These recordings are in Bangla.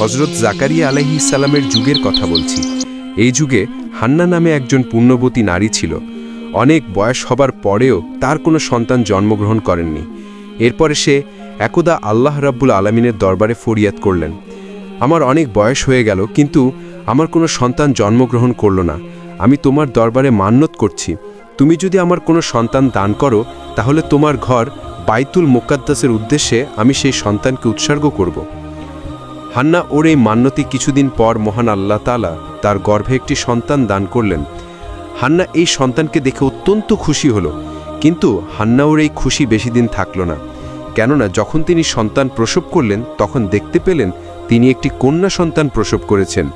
হজরত জাকারিয়া আলাইহি সালামের যুগের কথা বলছি। এই যুগে হান্না নামে একজন পুণ্যবতী নারী ছিল। অনেক বয়স হবার পরেও তার কোনো সন্তান জন্মগ্রহণ করেননি। এরপরে সে একদা আল্লাহ রাব্বুল আলমিনের দরবারে ফরিয়াদ করলেন। আমার অনেক বয়স হয়ে গেল, কিন্তু আমার কোনো সন্তান জন্মগ্রহণ করল না। আমি তোমার দরবারে মান্যত করছি। তুমি যদি আমার কোনো সন্তান দান করো, তাহলে তোমার ঘর বাইতুল মোকাদ্দাসের উদ্দেশ্যে আমি সেই সন্তানকে উৎসর্গ করব। হান্না ওর এই মান্যতি কিছুদিন পর মহান আল্লাহ তালা তার গর্ভে একটি সন্তান দান করলেন। হান্না এই সন্তানকে দেখে অত্যন্ত খুশি হলো, কিন্তু হান্না ওর এই খুশি বেশি দিন থাকল না। কেননা যখন তিনি সন্তান প্রসব করলেন, তখন দেখতে পেলেন তিনি একটি কন্যা সন্তান প্রসব করেছেন।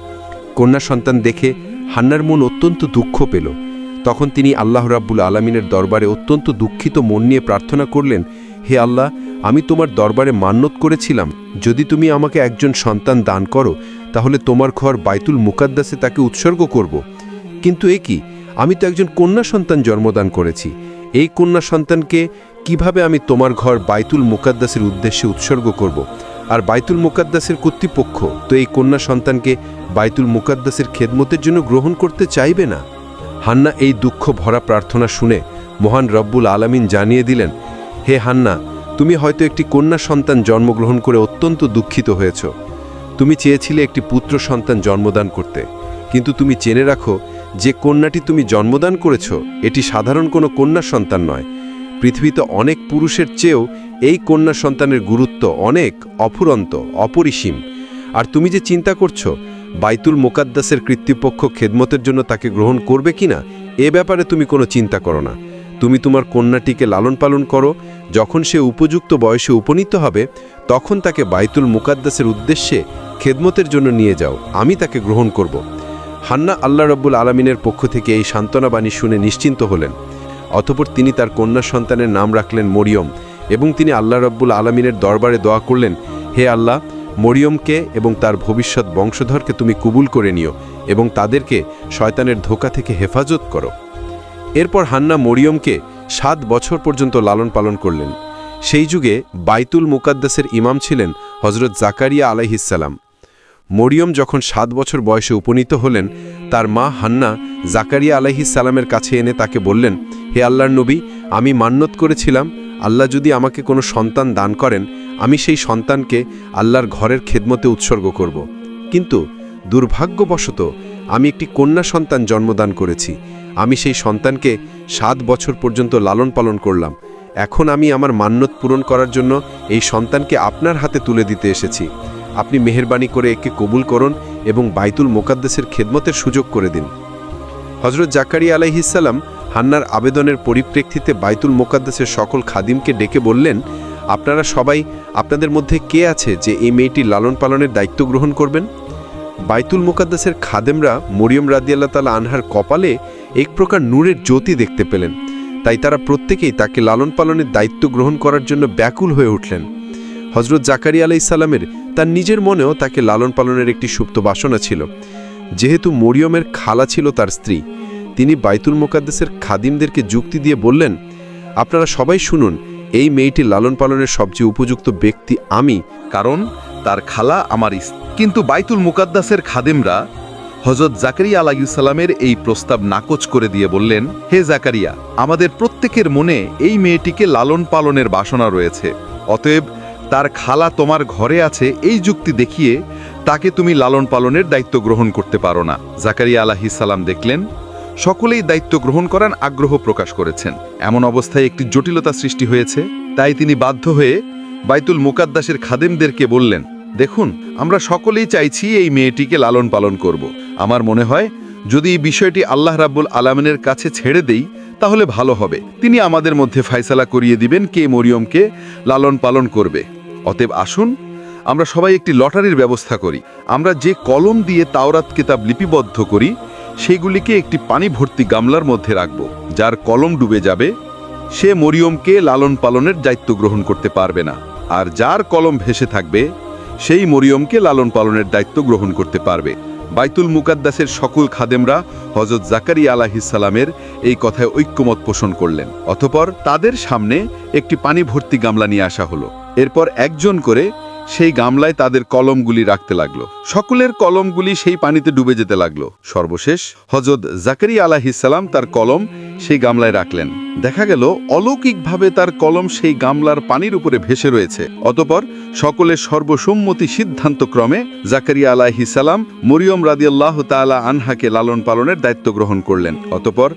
কন্যা সন্তান দেখে হান্নার মন অত্যন্ত দুঃখ পেল। তখন তিনি আল্লাহ রাব্বুল আলমিনের দরবারে অত্যন্ত দুঃখিত মন নিয়ে প্রার্থনা করলেন হে আল্লাহ, আমি তোমার দরবারে মান্যত করেছিলাম। যদি তুমি আমাকে একজন সন্তান দান করো, তাহলে তোমার ঘর বাইতুল মুকাদ্দাসে তাকে উৎসর্গ করব। কিন্তু এ কি? আমি তো একজন কন্যা সন্তান জন্মদান করেছি। এই কন্যা সন্তানকে কীভাবে আমি তোমার ঘর বাইতুল মুকাদ্দাসের উদ্দেশ্যে উৎসর্গ করব? আর বাইতুল মুকাদ্দাসের কর্তৃপক্ষ তো এই কন্যা সন্তানকে বাইতুল মুকাদ্দাসের খেদমতের জন্য গ্রহণ করতে চাইবে না? হান্না এই দুঃখ ভরা প্রার্থনা শুনে মহান রব্বুল আলামিন জানিয়ে দিলেন হে হান্না, তুমি হয়তো একটি কন্যা সন্তান জন্মগ্রহণ করে অত্যন্ত দুঃখিত হয়েছ। তুমি চেয়েছিলে একটি পুত্র সন্তান জন্মদান করতে, কিন্তু তুমি জেনে রাখো, যে কন্যাটি তুমি জন্মদান করেছ, এটি সাধারণ কোনো কন্যা সন্তান নয়। পৃথিবীতে অনেক পুরুষের চেয়েও এই কন্যা সন্তানের গুরুত্ব অনেক, অফুরন্ত, অপরিসীম। আর তুমি যে চিন্তা করছ, বাইতুল মোকাদ্দাসের কৃত্রিপক্ষ খেদমতের জন্য তাকে গ্রহণ করবে কিনা, এ ব্যাপারে তুমি কোনো চিন্তা করো না। তুমি তোমার কন্যাটিকে লালন পালন করো, যখন সে উপযুক্ত বয়সে উপনীত হবে, তখন তাকে বাইতুল মুকাদ্দাসের উদ্দেশ্যে খেদমতের জন্য নিয়ে যাও, আমি তাকে গ্রহণ করব। হান্না আল্লাহ রব্বুল আলমিনের পক্ষ থেকে এই সান্ত্বনা বাণী শুনে নিশ্চিন্ত হলেন। অতপর তিনি তার কন্যা সন্তানের নাম রাখলেন মরিয়ম এবং তিনি আল্লাহ রব্বুল আলমিনের দরবারে দোয়া করলেন, হে আল্লাহ, মরিয়মকে এবং তার ভবিষ্যৎ বংশধরকে তুমি কবুল করে নিও এবং তাদেরকে শয়তানের ধোকা থেকে হেফাজত করো। এরপর হান্না মরিয়মকে সাত বছর পর্যন্ত লালন পালন করলেন। সেই যুগে বাইতুল মুকাদ্দাসের ইমাম ছিলেন হজরত জাকারিয়া আলাইহিসাল্লাম মরিয়ম যখন সাত বছর বয়সে উপনীত হলেন, তার মা হান্না জাকারিয়া আলাইহিসাল্লামের কাছে এনে তাকে বললেন, হে আল্লাহর নবী, আমি মান্যত করেছিলাম, আল্লাহ যদি আমাকে কোনো সন্তান দান করেন, আমি সেই সন্তানকে আল্লাহর ঘরের খেদমতে উৎসর্গ করব। কিন্তু দুর্ভাগ্যবশত আমি একটি কন্যা সন্তান জন্মদান করেছি আমি সেই সন্তানকে সাত বছর পর্যন্ত লালন পালন করলাম। এখন আমি আমার মান্যত পূরণ করার জন্য এই সন্তানকে আপনার হাতে তুলে দিতে এসেছি। আপনি মেহরবানি করে একে কবুল করুন এবং বাইতুল মোকাদ্দেসের খেদমতের সুযোগ করে দিন। হজরত জাকারিয়া আলাইহিসাল্লাম হান্নার আবেদনের পরিপ্রেক্ষিতে বাইতুল মোকাদ্দেসের সকল খাদিমকে ডেকে বললেন, আপনারা সবাই আপনাদের মধ্যে কে আছে যে এই মেয়েটির লালন পালনের দায়িত্ব গ্রহণ করবেন? বাইতুল মোকাদ্দাসের খাদেমরা মরিয়ম রাদিয়াল্লাহ তালা আনহার কপালে এক প্রকার নূরের জ্যোতি দেখতে পেলেন। তাই তারা প্রত্যেকেই তাকে লালন পালনের দায়িত্ব গ্রহণ করার জন্য ব্যাকুল হয়ে উঠলেন। হজরত জাকারি আলাই সালামের তার নিজের মনেও তাকে লালন পালনের একটি সুপ্ত বাসনা ছিল। যেহেতু মরিয়মের খালা ছিল তার স্ত্রী, তিনি বাইতুল মোকাদ্দেসের খাদিমদেরকে যুক্তি দিয়ে বললেন, আপনারা সবাই শুনুন, এই মেয়েটি লালন পালনের সবচেয়ে উপযুক্ত ব্যক্তি আমি। কারণ তার খালা আমার কিন্তু বাইতুল মুকাদ্দাসের খাদেমরা হজরত জাকারিয়া আলাইসাল্লামের এই প্রস্তাব নাকচ করে দিয়ে বললেন, হে জাকারিয়া, আমাদের প্রত্যেকের মনে এই মেয়েটিকে লালন পালনের বাসনা রয়েছে। অতএব তার খালা তোমার ঘরে আছে এই যুক্তি দেখিয়ে তাকে তুমি লালন পালনের দায়িত্ব গ্রহণ করতে পারো না। জাকারিয়া আলাহি সালাম দেখলেন, সকলেই দায়িত্ব গ্রহণ করার আগ্রহ প্রকাশ করেছেন। এমন অবস্থায় একটি জটিলতা সৃষ্টি হয়েছে, তাই তিনি বাধ্য হয়ে বাইতুল মুকাদ্দাসের খাদেমদেরকে বললেন, দেখুন, আমরা সকলেই চাইছি এই মেয়েটিকে লালন পালন করব। আমার মনে হয়, যদি এই বিষয়টি আল্লাহ রাব্বুল আলামিনের কাছে ছেড়ে দেই, তাহলে ভালো হবে। তিনি আমাদের মধ্যে ফায়সালা করিয়ে দিবেন কে মরিয়মকে লালন পালন করবে। অতএব আসুন, আমরা সবাই একটি লটারির ব্যবস্থা করি। আমরা যে কলম দিয়ে তাওরাত কিতাব লিপিবদ্ধ করি, সেগুলিকে একটি পানি ভর্তি গামলার মধ্যে রাখব, যার কলম ডুবে যাবে। সে মরিয়মকে লালন পালনের দায়িত্ব গ্রহণ করতে পারবে না, আর যার কলম ভেসে থাকবে, সেই মরিয়মকে লালন পালনের দায়িত্ব গ্রহণ করতে পারবে। বাইতুল মুকাদ্দাসের সকল খাদেমরা হজরত জাকারি আলাহিসাল্লামের এই কথায় ঐক্যমত পোষণ করলেন। অতপর তাদের সামনে একটি পানি ভর্তি গামলা নিয়ে আসা হলো। এরপর একজন করে সেই গামলায় তাদের কলমগুলি রাখতে লাগল। সকলের কলমগুলি সেই পানিতে ডুবে যেতে লাগল। সর্বশেষ হজরত জাকারিয়া আলাহিসাল্লাম তার কলম সেই গামলায় রাখলেন। দেখা গেল অলৌকিকভাবে তার কলম সেই গামলার পানির উপরে ভেসে রয়েছে। অতপর সকলের সর্বসম্মতি সিদ্ধান্তক্রমে জাকারিয়া আলাহিসাল্লাম মরিয়ম রাদিয়াল্লাহ তাআলা আনহাকে লালন পালনের দায়িত্ব গ্রহণ করলেন। অতপর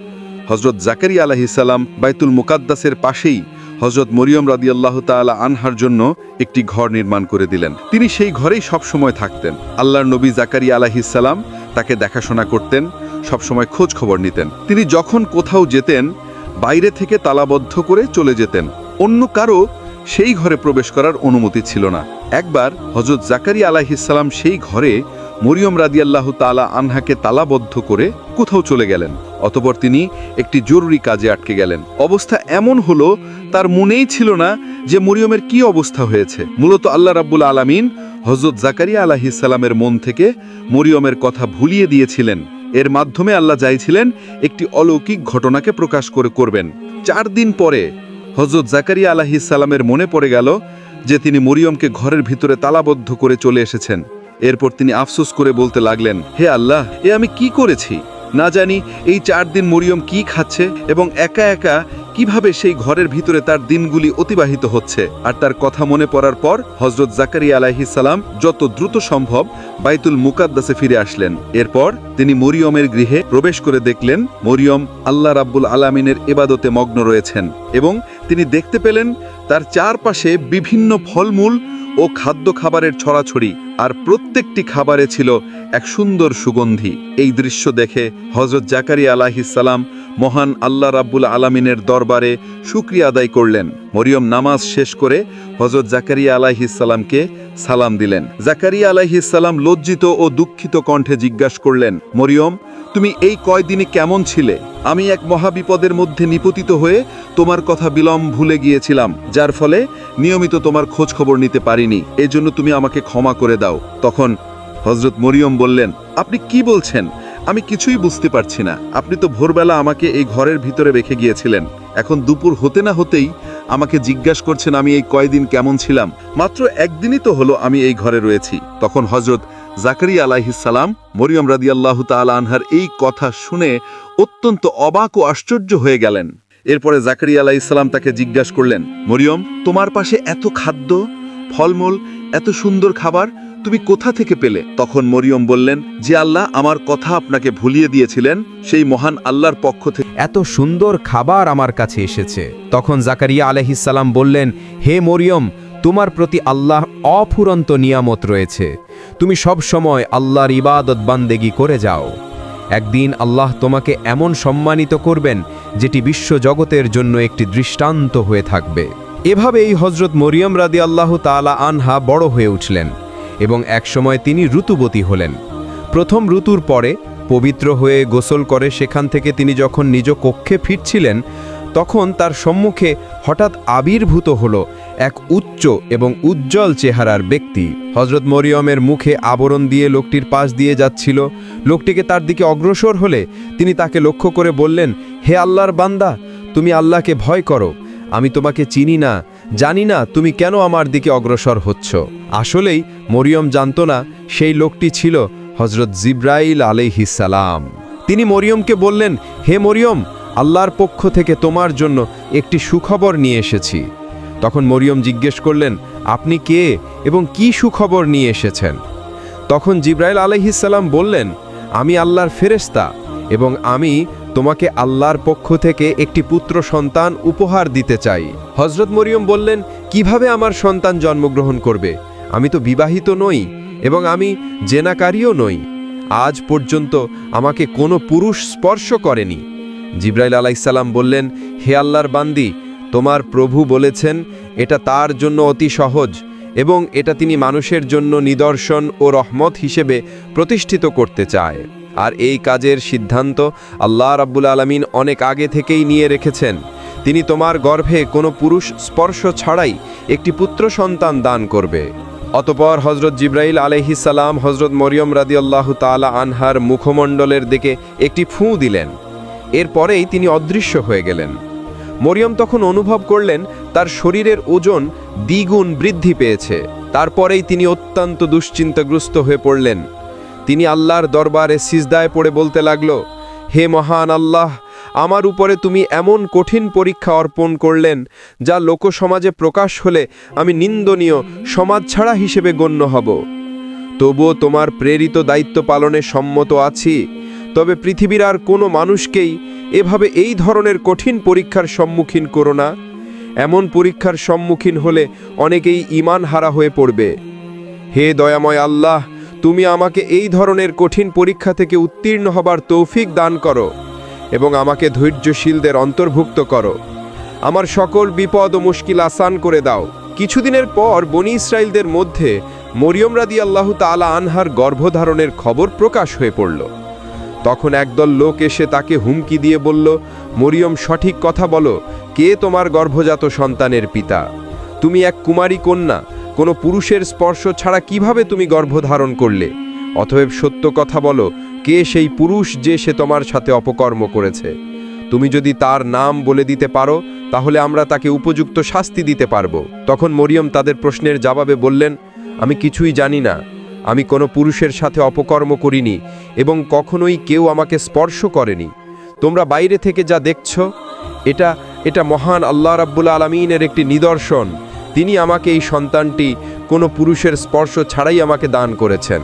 হজরত জাকারিয়া আলাহিসাল্লাম বাইতুল মুকাদ্দাসের পাশেই হজরত মরিয়ম রাদিয়াল্লাহ তাআলা আনহার জন্য একটি ঘর নির্মাণ করে দিলেন। তিনি সেই ঘরেই সবসময় থাকতেন। আল্লাহর নবী জাকারিয়া আলাহিসাল্লাম তাকে দেখাশোনা করতেন, সবসময় খোঁজ খবর নিতেন। তিনি যখন কোথাও যেতেন, বাইরে থেকে তালাবদ্ধ করে চলে যেতেন। অন্য কারও সেই ঘরে প্রবেশ করার অনুমতি ছিল না। একবার হজরত জাকারিয়া আলাহিসাল্লাম সেই ঘরে মরিয়ম রাদিয়াল্লাহ তাআলা আনহাকে তালাবদ্ধ করে কোথাও চলে গেলেন, অতপর তিনি একটি জরুরি কাজে আটকে গেলেন। অবস্থা এমন হলো, তার মনেই ছিল না যে মরিয়মের কি অবস্থা হয়েছে। মূলত আল্লাহ রাব্বুল আলামিন হজরত জাকারিয়া আলাহিসাল্লামের মন থেকে মরিয়মের কথা ভুলিয়ে দিয়েছিলেন। এর মাধ্যমে আল্লাহ চাইছিলেন একটি অলৌকিক ঘটনাকে প্রকাশ করে করবেন। চার দিন পরে হজরত জাকারিয়া আলাহিসাল্লামের মনে পড়ে গেল যে তিনি মরিয়মকে ঘরের ভিতরে তালাবদ্ধ করে চলে এসেছেন। এরপর তিনি আফসোস করে বলতে লাগলেন, হে আল্লাহ, এ আমি কি করেছি? না জানি এই চার দিন মরিয়ম কি খাচ্ছে এবং একা একা কীভাবে সেই ঘরের ভিতরে তার দিনগুলি অতিবাহিত হচ্ছে? আর তার কথা মনে পড়ার পর হজরত জাকারিয়া আলাইহিসাল্লাম যত দ্রুত সম্ভব বাইতুল মুকাদ্দাসে ফিরে আসলেন। এরপর তিনি মরিয়মের গৃহে প্রবেশ করে দেখলেন, মরিয়ম আল্লাহ রাব্বুল আলামিনের এবাদতে মগ্ন রয়েছেন এবং তিনি দেখতে পেলেন তার চারপাশে বিভিন্ন ফলমূল ও খাদ্য খাবারের ছড়াছড়ি আর প্রত্যেকটি খাবারে ছিল এক সুন্দর সুগন্ধি। এই দৃশ্য দেখে হজরত জাকারিয়া আলাহিসাল্লাম মহান আল্লাহ রাব্বুল আলামিনের দরবারে শুক্রিয়া আদায় করলেন। মরিয়ম নামাজ শেষ করে হজরত জাকারিয়া আলাহিসাল্লামকে সালাম দিলেন। জাকারিয়া আলাহিসাল্লাম লজ্জিত ও দুঃখিত কণ্ঠে জিজ্ঞাসা করলেন, মরিয়ম তুমি এই কয়দিনে কেমন ছিলে? আমি এক মহাবিপদের মধ্যে নিপতিত হয়ে তোমার কথা বিলম্ব ভুলে গিয়েছিলাম, যার ফলে নিয়মিত তোমার খোঁজ খবর নিতে পারিনি। এজন্য তুমি আমাকে ক্ষমা করে দাও। তখন হজরত মরিয়ম বললেন, আপনি কি বলছেন? আমি কিছুই বুঝতে পারছি না। আপনি তো ভোরবেলা আমাকে এই ঘরের ভিতরে রেখে গিয়েছিলেন। এখন দুপুর হতে না হতেই আমাকে জিজ্ঞাসা করছেন, আমি এই কয়দিন কেমন ছিলাম? মাত্র একদিনই তো হলো আমি এই ঘরে রয়েছি। তখন হজরত জাকারিয়া আলাইহিসালাম মরিয়ম রাদিয়াল্লাহ তাআলা আনহার এই কথা শুনে অত্যন্ত অবাক ও আশ্চর্য হয়ে গেলেন। এরপরে জাকারিয়া আলাইহিসাল্লাম তাকে জিজ্ঞাসা করলেন, মরিয়ম, তোমার পাশে এত খাদ্য, ফলমূল, এত সুন্দর খাবার তুমি কোথা থেকে পেলে? তখন মরিয়ম বললেন, যে আল্লাহ আমার কথা আপনাকে ভুলিয়ে দিয়েছিলেন, সেই মহান আল্লাহর পক্ষ থেকে। এত সুন্দর খাবার আমার কাছে এসেছে। তখন জাকারিয়া আলহিসাল্লাম বললেন, হে মরিয়ম তোমার প্রতি আল্লাহ অফুরন্ত নিয়ামত রয়েছে। তুমি সব সময় আল্লাহর ইবাদত বান্দেগি করে যাও। একদিন আল্লাহ তোমাকে এমন সম্মানিত করবেন, যেটি বিশ্ব জগতের জন্য একটি দৃষ্টান্ত হয়ে থাকবে। এভাবেই হজরত মরিয়ম রাদি আল্লাহ তালা আনহা বড় হয়ে উঠলেন এবং একসময় তিনি ঋতুবতী হলেন। প্রথম ঋতুর পরে পবিত্র হয়ে গোসল করে সেখান থেকে তিনি যখন নিজ কক্ষে ফিরছিলেন, তখন তার সম্মুখে হঠাৎ আবির্ভূত হল এক উচ্চ এবং উজ্জ্বল চেহারার ব্যক্তি। হজরত মরিয়মের মুখে আবরণ দিয়ে লোকটির পাশ দিয়ে যাচ্ছিল। লোকটিকে তার দিকে অগ্রসর হলে তিনি তাকে লক্ষ্য করে বললেন, হে আল্লাহর বান্দা, তুমি আল্লাহকে ভয় করো। আমি তোমাকে চিনি না, জানি না তুমি কেন আমার দিকে অগ্রসর হচ্ছ। আসলেই মরিয়ম জানত না সেই লোকটি ছিল হজরত জিব্রাইল আলাইহিসালাম তিনি মরিয়মকে বললেন, হে মরিয়ম, আল্লাহর পক্ষ থেকে তোমার জন্য একটি সুখবর নিয়ে এসেছি। তখন মরিয়ম জিজ্ঞেস করলেন, আপনি কে এবং কি সুখবর নিয়ে এসেছেন? তখন জিব্রাইল আলাইহিসাল্লাম বললেন, আমি আল্লাহর ফেরেস্তা এবং আমি তোমাকে আল্লাহর পক্ষ থেকে একটি পুত্র সন্তান উপহার দিতে চাই। হজরত মরিয়ম বললেন, কীভাবে আমার সন্তান জন্মগ্রহণ করবে? আমি তো বিবাহিত নই এবং আমি জেনাকারীও নই। আজ পর্যন্ত আমাকে কোনো পুরুষ স্পর্শ করেনি। জিব্রাইল আলাইসাল্লাম বললেন, হে আল্লাহর বান্দি তোমার প্রভু বলেছেন, এটা তার জন্য অতি সহজ এবং এটা তিনি মানুষের জন্য নিদর্শন ও রহমত হিসেবে প্রতিষ্ঠিত করতে চায়। আর এই কাজের সিদ্ধান্ত আল্লাহ রাব্বুল আলমিন অনেক আগে থেকেই নিয়ে রেখেছেন। তিনি তোমার গর্ভে কোনো পুরুষ স্পর্শ ছাড়াই একটি পুত্র সন্তান দান করবে। অতপর হজরত জিব্রাইল আলহিসাল্লাম হজরত মরিয়ম রাদিয়াল্লাহ তালা আনহার মুখমণ্ডলের দিকে একটি ফুঁ দিলেন। এরপরেই তিনি অদৃশ্য হয়ে গেলেন। মরিয়ম তখন অনুভব করলেন তার শরীরের ওজন দ্বিগুণ বৃদ্ধি পেয়েছে। তারপরেই তিনি অত্যন্ত দুশ্চিন্তাগ্রস্ত হয়ে পড়লেন। তিনি আল্লাহর দরবারে সিজদায় পড়ে বলতে লাগল, হে মহান আল্লাহ, আমার উপরে তুমি এমন কঠিন পরীক্ষা অর্পণ করলেন যা লোকসমাজে প্রকাশ হলে আমি নিন্দনীয় সমাজ ছাড়া হিসেবে গণ্য হব। তবুও তোমার প্রেরিত দায়িত্ব পালনে সম্মত আছি। তবে পৃথিবীর আর কোনো মানুষকেই এভাবে এই ধরনের কঠিন পরীক্ষার সম্মুখীন করো না। এমন পরীক্ষার সম্মুখীন হলে অনেকেই ইমান হারা হয়ে পড়বে। হে দয়াময় আল্লাহ, তুমি আমাকে এই ধরনের কঠিন পরীক্ষা থেকে উত্তীর্ণ হবার তৌফিক দান করো এবং আমাকে ধৈর্যশীলদের অন্তর্ভুক্ত করো। আমার সকল বিপদ ও মুশকিল আসান করে দাও। কিছুদিনের পর বনি ইসরায়েলদের মধ্যে মরিয়ম রাদি আল্লাহ তালা আনহার গর্ভধারণের খবর প্রকাশ হয়ে পড়ল। তখন একদল লোক এসে তাকে হুমকি দিয়ে বলল, মরিয়ম, সঠিক কথা বলো। কে তোমার গর্ভজাত সন্তানের পিতা? তুমি এক কুমারী কন্যা। কোনো পুরুষের স্পর্শ ছাড়া কীভাবে তুমি গর্ভধারণ করলে? অতএব সত্য কথা বলো, কে সেই পুরুষ যে সে তোমার সাথে অপকর্ম করেছে? তুমি যদি তার নাম বলে দিতে পারো, তাহলে আমরা তাকে উপযুক্ত শাস্তি দিতে পারব। তখন মরিয়ম তাদের প্রশ্নের জবাবে বললেন, আমি কিছুই জানি না। আমি কোনো পুরুষের সাথে অপকর্ম করিনি এবং কখনোই কেউ আমাকে স্পর্শ করেনি। তোমরা বাইরে থেকে যা দেখছ, এটা এটা মহান আল্লাহ রাব্বুল আলমিনের একটি নিদর্শন। তিনি আমাকে এই সন্তানটি কোনো পুরুষের স্পর্শ ছাড়াই আমাকে দান করেছেন।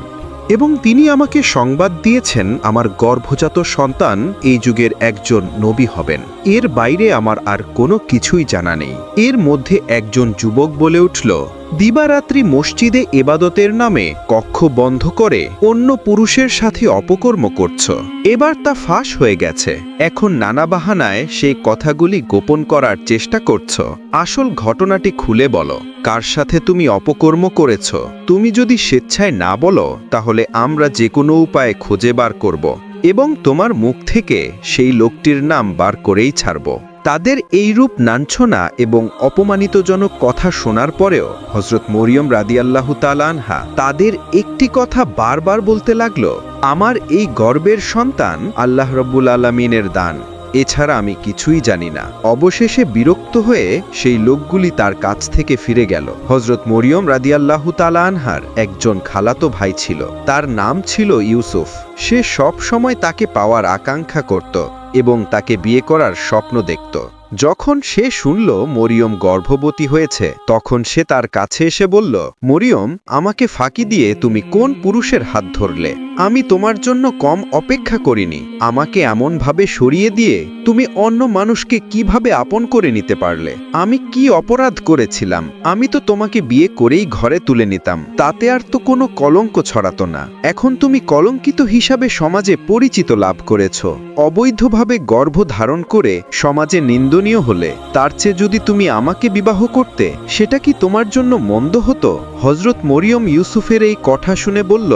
এবং তিনি আমাকে সংবাদ দিয়েছেন, আমার গর্ভজাত সন্তান এই যুগের একজন নবী হবেন। এর বাইরে আমার আর কোনো কিছুই জানা নেই। এর মধ্যে একজন যুবক বলে উঠল দিবারাত্রি মসজিদে এবাদতের নামে কক্ষ বন্ধ করে অন্য পুরুষের সাথে অপকর্ম করছ। এবার তা ফাঁস হয়ে গেছে। এখন নানা বাহানায় সেই কথাগুলি গোপন করার চেষ্টা করছ। আসল ঘটনাটি খুলে বলো। কার সাথে তুমি অপকর্ম করেছ? তুমি যদি স্বেচ্ছায় না বলো, তাহলে আমরা যে কোনো উপায়ে খুঁজে বার করব এবং তোমার মুখ থেকে সেই লোকটির নাম বার করেই ছাড়ব। তাদের এই রূপ নাঞ্ছনা এবং অপমানিতজনক কথা শোনার পরেও হজরত মরিয়ম রাদিয়াল্লাহু তালানহা তাদের একটি কথা বারবার বলতে লাগল, আমার এই গর্বের সন্তান আল্লাহ রব্বুল আলমিনের দান। এছাড়া আমি কিছুই জানি না। অবশেষে বিরক্ত হয়ে সেই লোকগুলি তার কাছ থেকে ফিরে গেল। হজরত মরিয়ম রাদিয়াল্লাহু তালা আনহার একজন খালাতো ভাই ছিল। তার নাম ছিল ইউসুফ। সে সব সময় তাকে পাওয়ার আকাঙ্ক্ষা করত। এবং তাকে বিয়ে করার স্বপ্ন দেখত। যখন সে শুনল মরিয়ম গর্ভবতী হয়েছে, তখন সে তার কাছে এসে বলল, মরিয়ম, আমাকে ফাঁকি দিয়ে তুমি কোন পুরুষের হাত ধরলে? আমি তোমার জন্য কম অপেক্ষা করিনি। আমাকে এমনভাবে সরিয়ে দিয়ে তুমি অন্য মানুষকে কীভাবে আপন করে নিতে পারলে? আমি কি অপরাধ করেছিলাম? আমি তো তোমাকে বিয়ে করেই ঘরে তুলে নিতাম। তাতে আর তো কোনো কলঙ্ক ছড়াতো না। এখন তুমি কলঙ্কিত হিসাবে সমাজে পরিচিত লাভ করেছ। অবৈধভাবে গর্ভ ধারণ করে সমাজে নিন্দনীয় হলে, তার চেয়ে যদি তুমি আমাকে বিবাহ করতে, সেটা কি তোমার জন্য মন্দ হতো? হজরত মরিয়ম ইউসুফের এই কথা শুনে বলল,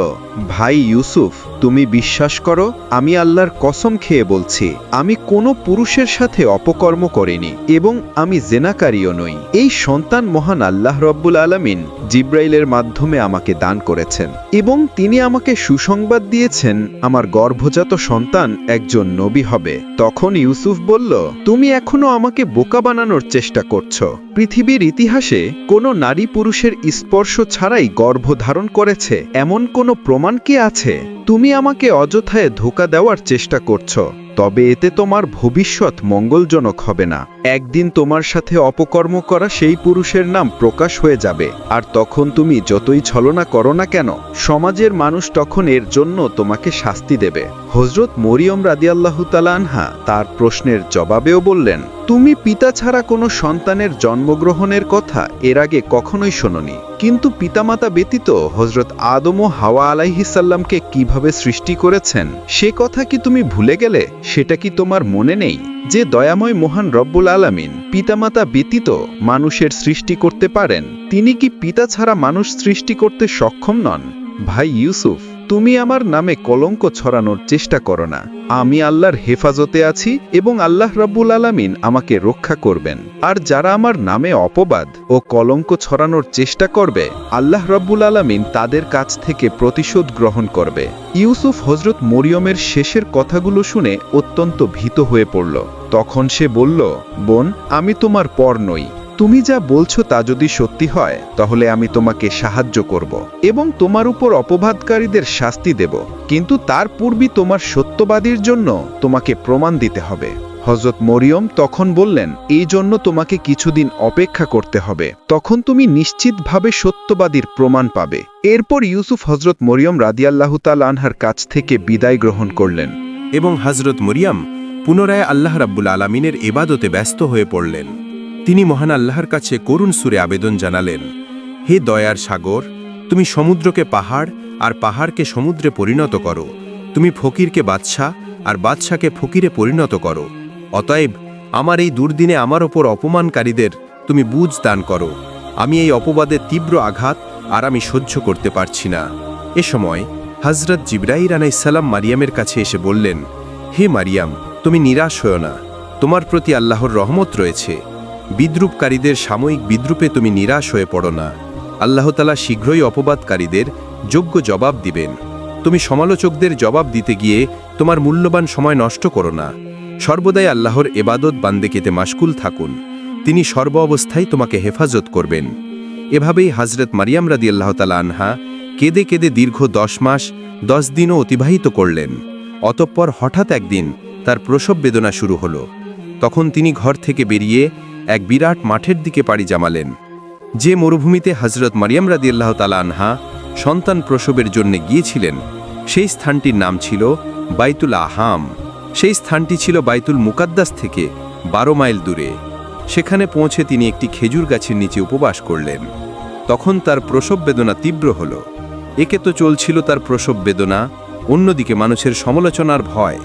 ভাই ইউসুফ তুমি বিশ্বাস করো, আমি আল্লাহর কসম খেয়ে বলছি, আমি কোনো পুরুষের সাথে অপকর্ম করিনি এবং আমি জেনাকারীও নই। এই সন্তান মহান আল্লাহ রব্বুল আলমিন জিব্রাইলের মাধ্যমে আমাকে দান করেছেন এবং তিনি আমাকে সুসংবাদ দিয়েছেন, আমার গর্ভজাত সন্তান একজন নবী হবে। তখন ইউসুফ বলল, তুমি এখনও আমাকে বোকা বানানোর চেষ্টা করছ। পৃথিবীর ইতিহাসে কোনো নারী পুরুষের স্পর্শ ছাড়াই গর্ভধারণ করেছে, এমন কোনো প্রমাণ কি আছে? তুমি আমাকে অযথায় ধোকা দেওয়ার চেষ্টা করছ। তবে এতে তোমার ভবিষ্যৎ মঙ্গলজনক হবে না। একদিন তোমার সাথে অপকর্ম করা সেই পুরুষের নাম প্রকাশ হয়ে যাবে। আর তখন তুমি যতই ছলনা করো না কেন, সমাজের মানুষ তখন এর জন্য তোমাকে শাস্তি দেবে। হজরত মরিয়ম রাদিয়াল্লাহু তালানহা তার প্রশ্নের জবাবেও বললেন, তুমি পিতা ছাড়া কোনো সন্তানের জন্মগ্রহণের কথা এর আগে কখনোই শোনি কিন্তু পিতামাতা ব্যতীত হজরত আদম ও হাওয়া আলাইহিসাল্লামকে কীভাবে সৃষ্টি করেছেন? সে কথা কি তুমি ভুলে গেলে? সেটা কি তোমার মনে নেই যে দয়াময় মহান রব্বুল আলামিন পিতামাতা ব্যতীত মানুষের সৃষ্টি করতে পারেন? তিনি কি পিতা ছাড়া মানুষ সৃষ্টি করতে সক্ষম নন? ভাই ইউসুফ তুমি আমার নামে কলঙ্ক ছড়ানোর চেষ্টা করো না। আমি আল্লাহর হেফাজতে আছি এবং আল্লাহ রাব্বুল আলামিন আমাকে রক্ষা করবেন। আর যারা আমার নামে অপবাদ ও কলঙ্ক ছড়ানোর চেষ্টা করবে, আল্লাহ রাব্বুল আলামিন তাদের কাছ থেকে প্রতিশোধ গ্রহণ করবে। ইউসুফ হজরত মরিয়মের শেষের কথাগুলো শুনে অত্যন্ত ভীত হয়ে পড়ল। তখন সে বলল, বোন, আমি তোমার পর নই। তুমি যা বলছো তা যদি সত্যি হয়, তাহলে আমি তোমাকে সাহায্য করব এবং তোমার উপর অপবাদকারীদের শাস্তি দেব। কিন্তু তার পূর্বে তোমার সত্যবাদীর জন্য তোমাকে প্রমাণ দিতে হবে। হজরত মরিয়ম তখন বললেন, এই জন্য তোমাকে কিছুদিন অপেক্ষা করতে হবে। তখন তুমি নিশ্চিতভাবে সত্যবাদীর প্রমাণ পাবে। এরপর ইউসুফ হজরত মরিয়ম রাদিয়াল্লাহু তাল আনহার কাছ থেকে বিদায় গ্রহণ করলেন এবং হজরত মরিয়াম পুনরায় আল্লাহ রাব্বুল আলমিনের এবাদতে ব্যস্ত হয়ে পড়লেন। তিনি মহান আল্লাহর কাছে করুণ সুরে আবেদন জানালেন, হে দয়ার সাগর, তুমি সমুদ্রকে পাহাড় আর পাহাড়কে সমুদ্রে পরিণত করো। তুমি ফকিরকে বাদশাহ আর বাদশাকে ফকিরে পরিণত করো। অতএব আমার এই দুর্দিনে আমার ওপর অপমানকারীদের তুমি বুঝ দান করো। আমি এই অপবাদের তীব্র আঘাত আর আমি সহ্য করতে পারছি না। এ সময় হজরত জিব্রাইর আলাইসাল্লাম মারিয়ামের কাছে এসে বললেন, হে মারিয়াম, তুমি নিরাশ হও না। তোমার প্রতি আল্লাহর রহমত রয়েছে। বিদ্রুপকারীদের সাময়িক বিদ্রুপে তুমি নিরাশ হয়ে পড়ো না। আল্লাহতালা শীঘ্রই অপবাদকারীদের যোগ্য জবাব দিবেন। তুমি সমালোচকদের জবাব দিতে গিয়ে তোমার মূল্যবান সময় নষ্ট করো না। সর্বদাই আল্লাহর এবাদত বান্দেকেতে মাশকুল থাকুন। তিনি সর্ব অবস্থায় তোমাকে হেফাজত করবেন। এভাবেই হজরত মারিয়াম রাদি আল্লাহ তালা আনহা কেঁদে কেঁদে দীর্ঘ দশ মাস, দশ দিনও অতিবাহিত করলেন। অতঃপর হঠাৎ একদিন তার প্রসব বেদনা শুরু হলো। তখন তিনি ঘর থেকে বেরিয়ে এক বিরাট মাঠের দিকে পাড়ি জামালেন, যে মরুভূমিতে হজরত মারিয়াম রাদি আল্লাহ তালা আনহা সন্তান প্রসবের জন্য গিয়েছিলেন, সেই স্থানটির নাম ছিল বাইতুল আহাম। সেই স্থানটি ছিল বাইতুল মুকাদ্দাস থেকে বারো মাইল দূরে। সেখানে পৌঁছে তিনি একটি খেজুর গাছের নিচে উপবাস করলেন। তখন তার প্রসব বেদনা তীব্র হল। একে তো চলছিল তার প্রসব বেদনা, অন্যদিকে মানুষের সমালোচনার ভয়।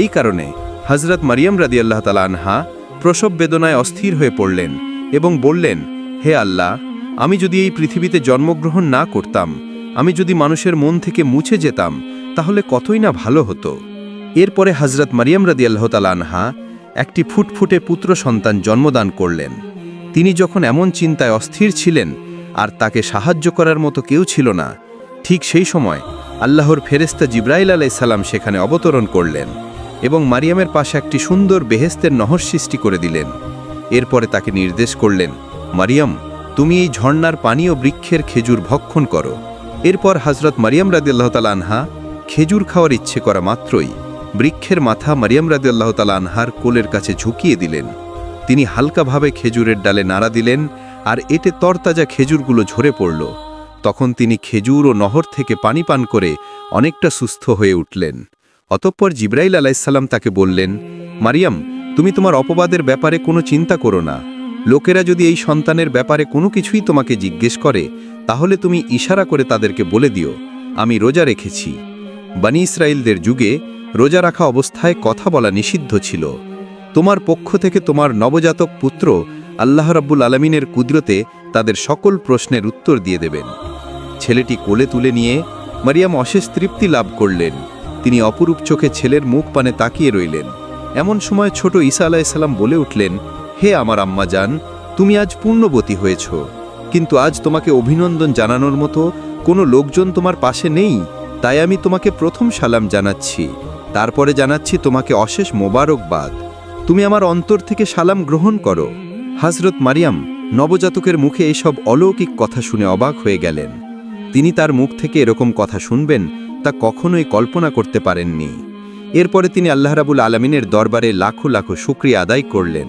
এই কারণে হজরত মারিয়াম রাদি আল্লাহ তালা আনহা প্রসব বেদনায় অস্থির হয়ে পড়লেন এবং বললেন, হে আল্লাহ, আমি যদি এই পৃথিবীতে জন্মগ্রহণ না করতাম, আমি যদি মানুষের মন থেকে মুছে যেতাম, তাহলে কতই না ভালো হতো? এরপরে হজরত মারিয়াম রাদি আল্লাহ তালা আনহা একটি ফুটফুটে পুত্র সন্তান জন্মদান করলেন। তিনি যখন এমন চিন্তায় অস্থির ছিলেন, আর তাকে সাহায্য করার মতো কেউ ছিল না, ঠিক সেই সময় আল্লাহর ফেরেস্তা জিব্রাইল আলাইসাল্লাম সেখানে অবতরণ করলেন। এবং মারিয়ামের পাশে একটি সুন্দর বেহেস্তের নহর সৃষ্টি করে দিলেন। এরপরে তাকে নির্দেশ করলেন, মারিয়াম, তুমি এই ঝর্ণার পানি ও বৃক্ষের খেজুর ভক্ষণ করো। এরপর হজরত মারিয়াম রাদিল্লাহ তালা আনহা খেজুর খাওয়ার ইচ্ছে করা মাত্রই বৃক্ষের মাথা মারিয়াম রাদিল্লাহ তালা আনহার কোলের কাছে ঝুঁকিয়ে দিলেন। তিনি হালকাভাবে খেজুরের ডালে নাড়া দিলেন আর এতে তরতাজা খেজুরগুলো ঝরে পড়ল। তখন তিনি খেজুর ও নহর থেকে পানি পান করে অনেকটা সুস্থ হয়ে উঠলেন। অতঃপর জিব্রাইল আলাইসাল্লাম তাকে বললেন, মারিয়াম, তুমি তোমার অপবাদের ব্যাপারে কোনো চিন্তা করো না। লোকেরা যদি এই সন্তানের ব্যাপারে কোনো কিছুই তোমাকে জিজ্ঞেস করে, তাহলে তুমি ইশারা করে তাদেরকে বলে দিও, আমি রোজা রেখেছি। বানি ইসরায়েলদের যুগে রোজা রাখা অবস্থায় কথা বলা নিষিদ্ধ ছিল। তোমার পক্ষ থেকে তোমার নবজাতক পুত্র আল্লাহ রাব্বুল আলমিনের কুদরতে তাদের সকল প্রশ্নের উত্তর দিয়ে দেবেন। ছেলেটি কোলে তুলে নিয়ে মারিয়াম অশেষ তৃপ্তি লাভ করলেন। তিনি অপরূপ চোখে ছেলের মুখ পানে তাকিয়ে রইলেন। এমন সময় ছোট ঈসা আলাইসাল্লাম বলে উঠলেন, হে আমার আম্মা যান তুমি আজ পূর্ণবতী হয়েছ, কিন্তু আজ তোমাকে অভিনন্দন জানানোর মতো কোনো লোকজন তোমার পাশে নেই, তাই আমি তোমাকে প্রথম সালাম জানাচ্ছি। তারপরে জানাচ্ছি তোমাকে অশেষ মোবারকবাদ। তুমি আমার অন্তর থেকে সালাম গ্রহণ করো। হজরত মারিয়াম নবজাতকের মুখে এসব অলৌকিক কথা শুনে অবাক হয়ে গেলেন। তিনি তার মুখ থেকে এরকম কথা শুনবেন তা কখনোই কল্পনা করতে পারেননি। এরপরে তিনি আল্লাহ রাবুল আলমিনের দরবারে লাখো লাখো শুক্রিয়া আদায় করলেন।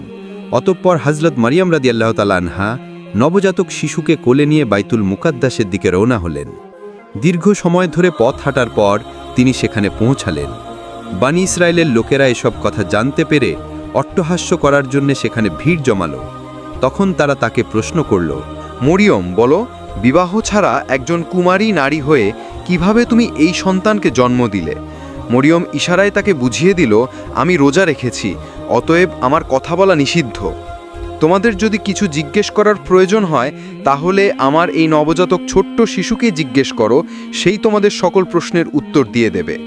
অতঃপর হজরত মারিয়াম রাদি আল্লাহ আনহা নবজাতক শিশুকে কোলে নিয়ে বাইতুল মুকাদ্দাসের দিকে রওনা হলেন। দীর্ঘ সময় ধরে পথ হাঁটার পর তিনি সেখানে পৌঁছালেন। বানি ইসরায়েলের লোকেরা এসব কথা জানতে পেরে অট্টহাস্য করার জন্য সেখানে ভিড় জমালো। তখন তারা তাকে প্রশ্ন করল, মরিয়ম, বলো, বিবাহ ছাড়া একজন কুমারী নারী হয়ে কীভাবে তুমি এই সন্তানকে জন্ম দিলে? মরিয়ম ইশারায় তাকে বুঝিয়ে দিল, আমি রোজা রেখেছি, অতএব আমার কথা বলা নিষিদ্ধ। তোমাদের যদি কিছু জিজ্ঞেস করার প্রয়োজন হয়, তাহলে আমার এই নবজাতক ছোট্ট শিশুকে জিজ্ঞেস করো, সেই তোমাদের সকল প্রশ্নের উত্তর দিয়ে দেবে।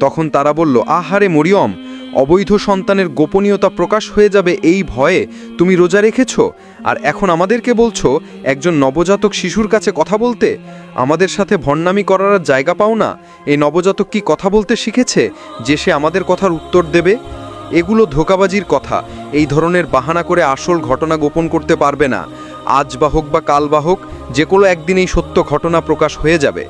তখন তারা বলল, আহারে মরিয়ম অবৈধ সন্তানের গোপনীয়তা প্রকাশ হয়ে যাবে এই ভয়ে তুমি রোজা রেখেছ? আর এখন আমাদেরকে বলছো, একজন নবজাতক শিশুর কাছে কথা বলতে? আমাদের সাথে ভণ্ডামি করার জায়গা পাও না। এই নবজাতক কি কথা বলতে শিখেছে, যে সে আমাদের কথার উত্তর দেবে? এগুলো ধোকাবাজির কথা। এই ধরনের বাহানা করে আসল ঘটনা গোপন করতে পারবে না। আজ বা হোক বা কাল বা হোক, যে কোনো একদিন এই সত্য ঘটনা প্রকাশ হয়ে যাবে।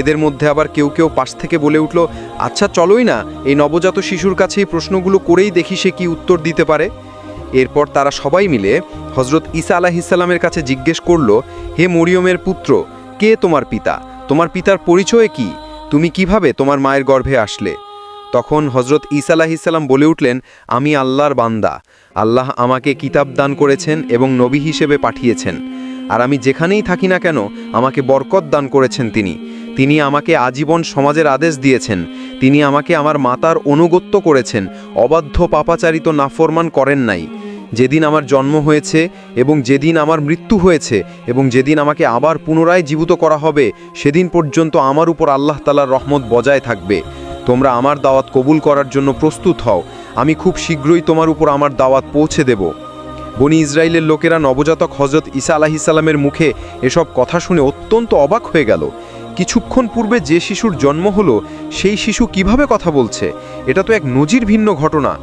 এদের মধ্যে আবার কেউ কেউ পাশ থেকে বলে উঠল আচ্ছা চলোই না, এই নবজাত শিশুর কাছে এই প্রশ্নগুলো করেই দেখি সে কি উত্তর দিতে পারে। এরপর তারা সবাই মিলে হজরত ঈসা আলাহিসাল্লামের কাছে জিজ্ঞেস করল, হে মরিয়মের পুত্র, কে তোমার পিতা? তোমার পিতার পরিচয় কি? তুমি কীভাবে তোমার মায়ের গর্ভে আসলে? তখন হজরত ঈসা আলাহিসাল্লাম বলে উঠলেন, আমি আল্লাহর বান্দা। আল্লাহ আমাকে কিতাব দান করেছেন এবং নবী হিসেবে পাঠিয়েছেন। আর আমি যেখানেই থাকি না কেন, আমাকে বরকত দান করেছেন তিনি। তিনি আমাকে আজীবন সমাজের আদেশ দিয়েছেন। তিনি আমাকে আমার মাতার অনুগত্য করেছেন। অবাধ্য পাপাচারিত নাফরমান করেন নাই। যেদিন আমার জন্ম হয়েছে এবং যেদিন আমার মৃত্যু হয়েছে এবং যেদিন আমাকে আবার পুনরায় জীবিত করা হবে, সেদিন পর্যন্ত আমার উপর আল্লাহ তালার রহমত বজায় থাকবে। তোমরা আমার দাওয়াত কবুল করার জন্য প্রস্তুত হও। আমি খুব শীঘ্রই তোমার উপর আমার দাওয়াত পৌঁছে দেব। বনি ইসরায়েলের লোকেরা নবজাতক হজরত ঈসা আলাহিসাল্লামের মুখে এসব কথা শুনে অত্যন্ত অবাক হয়ে গেল। কিছুক্ষণ পূর্বে যে শিশুর জন্ম হলো, সেই শিশু কীভাবে কথা বলছে? এটা তো এক নজির ভিন্ন ঘটনা।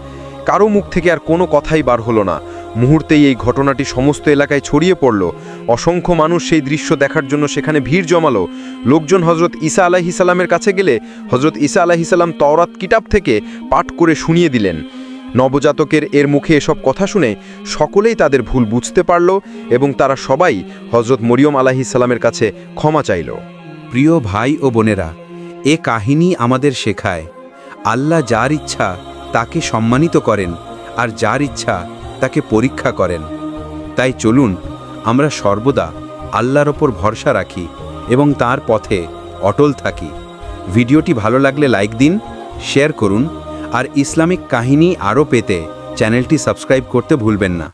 কারও মুখ থেকে আর কোনো কথাই বার হলো না। মুহূর্তেই এই ঘটনাটি সমস্ত এলাকায় ছড়িয়ে পড়ল। অসংখ্য মানুষ সেই দৃশ্য দেখার জন্য সেখানে ভিড় জমালো। লোকজন হজরত ঈসা আলাহি সাল্লামের কাছে গেলে হজরত ঈসা আলাহি সাল্লাম তওরাত কিতাব থেকে পাঠ করে শুনিয়ে দিলেন। নবজাতকের এর মুখে এসব কথা শুনে সকলেই তাদের ভুল বুঝতে পারল এবং তারা সবাই হজরত মরিয়ম আলাহি সাল্লামের কাছে ক্ষমা চাইল। প্রিয় ভাই ও বোনেরা, এ কাহিনী আমাদের শেখায়। আল্লাহ যার ইচ্ছা, তাকে সম্মানিত করেন, আর যার ইচ্ছা, তাকে পরীক্ষা করেন। তাই চলুন, আমরা সর্বদা আল্লাহর ওপর ভরসা রাখি এবং তার পথে অটল থাকি। ভিডিওটি ভালো লাগলে লাইক দিন, শেয়ার করুন, আর ইসলামিক কাহিনী আরও পেতে চ্যানেলটি সাবস্ক্রাইব করতে ভুলবেন না।